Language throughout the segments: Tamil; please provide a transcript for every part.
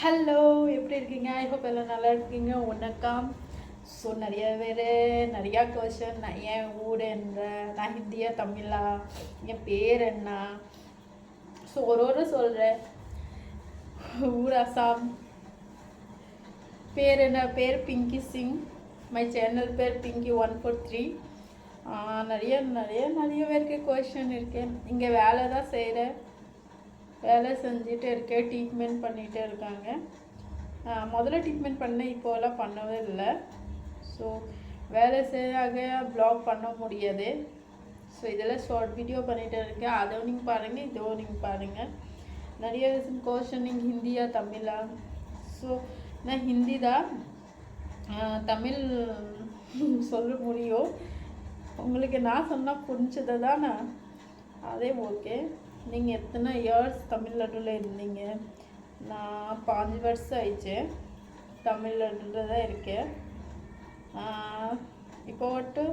ஹலோ எப்படி இருக்கீங்க? ஐ ஹோப் எல்லாம் நல்லா இருக்கீங்க. வணக்கம் ஸோ நிறைய பேர் நிறையா கொஷன் நான் என் ஊர் என்ற நான் ஹிந்தியா தமிழா? என் பேர் என்ன? ஸோ ஒரு ஒரு சொல்கிறேன் ஊர் அசாம். பேர் என்ன? பேர் பிங்கி சிங் மை சேனல் பேர் பிங்கி ஒன் ஃபோர் த்ரீ நிறைய நிறைய நிறைய பேருக்கு கொஷின் இருக்கேன். இங்கே வேலை தான் செய்கிறேன் வேலை செஞ்சுட்டு இருக்கேன் ட்ரீட்மெண்ட் பண்ணிகிட்டே இருக்காங்க. முதல்ல ட்ரீட்மெண்ட் பண்ணேன் இப்போலாம் பண்ணவே இல்லை. ஸோ வேலை செய்யாக ப்ளாக் பண்ண முடியாது. ஸோ இதெல்லாம் ஷார்ட் வீடியோ பண்ணிகிட்டு இருக்கேன். அதை நீங்கள் பாருங்கள் இதோ நீங்கள் பாருங்கள் நிறைய கொஷின் நீங்கள் ஹிந்தியா தமிழா. ஸோ நான் ஹிந்தி தான். தமிழ் சொல்ல முடியும். உங்களுக்கு நான் சொன்னால் புரிஞ்சதை தானே அதே ஓகே நீங்கள் எத்தனை இயர்ஸ் தமிழ்நாட்டில் இருந்தீங்க? நான் பாஞ்சு வருஷம் ஆயிடுச்சு. தமிழ்நாட்டில் தான் இருக்கேன். இப்போ மட்டும்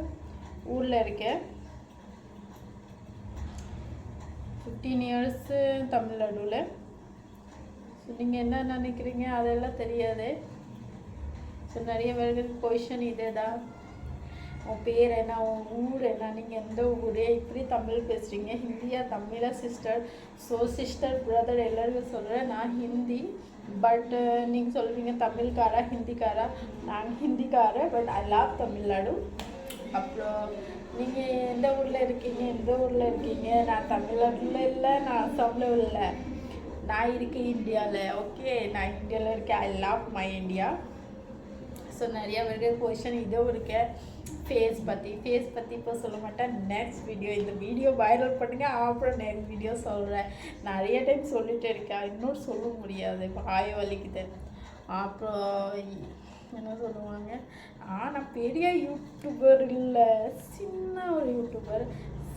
ஊரில் இருக்கேன். ஃபிஃப்டீன் இயர்ஸு தமிழ்நாடுல ஸோ நீங்கள் என்ன நினைக்கிறீங்க? அதெல்லாம் தெரியாது. ஸோ நிறைய பேருக்கு கொஷன் இதே தான் உன் பேர் என்ன உன் ஊர் என்ன நீங்கள் எந்த ஊர் இப்படி தமிழ் பேசுகிறீங்க ஹிந்தியா தமிழா சிஸ்டர் ஸோ சிஸ்டர் பிரதர் எல்லோருமே சொல்கிறேன் நான் ஹிந்தி பட் நீங்கள் சொல்கிறீங்க தமிழ்காரா ஹிந்திக்காரா? நான் ஹிந்திக்காரன் பட் ஐ லவ் தமிழ்நாடு அப்புறம் நீங்கள் எந்த ஊரில் இருக்கீங்க எந்த ஊரில் இருக்கீங்க? நான் தமிழ்நாட்டில் இல்லை நான் அசாமில் இல்லை. நான் இருக்கேன் இந்தியாவில் ஓகே நான் இந்தியாவில் இருக்கேன். I love my India so நிறைய பேருக்கு கொஷன் இதுவும் இருக்கு. ஃபேஸ் பற்றி ஃபேஸ் பற்றி இப்போ சொல்ல மாட்டேன். நெக்ஸ்ட் வீடியோ இந்த வீடியோ வைரல் பண்ணுங்க. அப்புறம் நெக்ஸ்ட் வீடியோ சொல்கிறேன் நிறைய டைம் சொல்லிகிட்டே இருக்கேன். இன்னும் சொல்ல முடியாது. இப்போ ஆய வலிக்குது. அப்புறம் என்ன சொல்லுவாங்க? ஆனால் பெரிய யூடியூபர் இல்லை. சின்ன ஒரு யூடியூபர்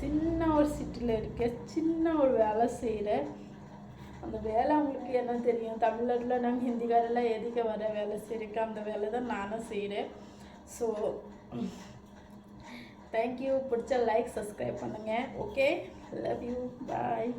சின்ன ஒரு சிட்டியில் இருக்கேன். சின்ன ஒரு வேலை செய்கிற அந்த வேலை அவங்களுக்கு என்ன தெரியும்? தமிழ்நாட்டில் நாங்கள் ஹிந்திக்காரெல்லாம் எதுக்கு வர வேலை செய்யிருக்க அந்த வேலை தான் நானும் செய்கிறேன் ஸோ தேங்க்யூ பிடிச்ச லைக் சப்ஸ்கிரைப் பண்ணுங்கள் ஓகே லவ் யூ பாய்